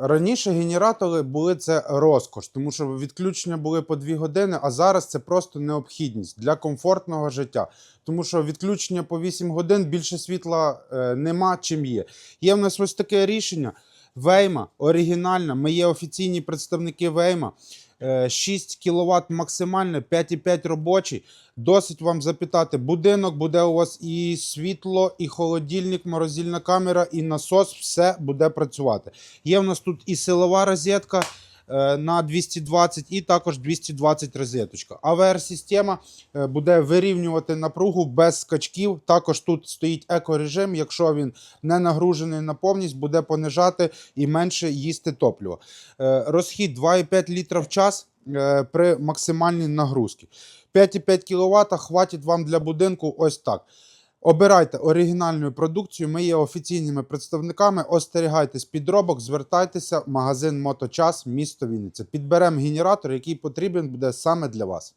Раніше генератори були це розкош, тому що відключення були по 2 години, а зараз це просто необхідність для комфортного життя. Тому що відключення по 8 годин більше світла е, нема, чим є. Є в нас ось таке рішення. Вейма оригінальна. Ми є офіційні представники Вейма. Е, 6 кВт максимально, 5,5 робочий. Досить вам запитати. Будинок буде у вас і світло, і холодильник, морозильна камера, і насос. Все буде працювати. Є в нас тут і силова розетка е, на 220, і також 220 розеточка. АВР-система е, буде вирівнювати напругу без скачків. Також тут стоїть екорежим. Якщо він не нагружений на повність, буде понижати і менше їсти топливо. Е, Розхід 2,5 літра в час е, при максимальній нагрузці. 5,5 кВт хватить вам для будинку ось так. Обирайте оригінальну продукцію. Ми є офіційними представниками. Остерігайтесь підробок, звертайтеся в магазин Моточас, місто Вінниця. Підберемо генератор, який потрібен буде саме для вас.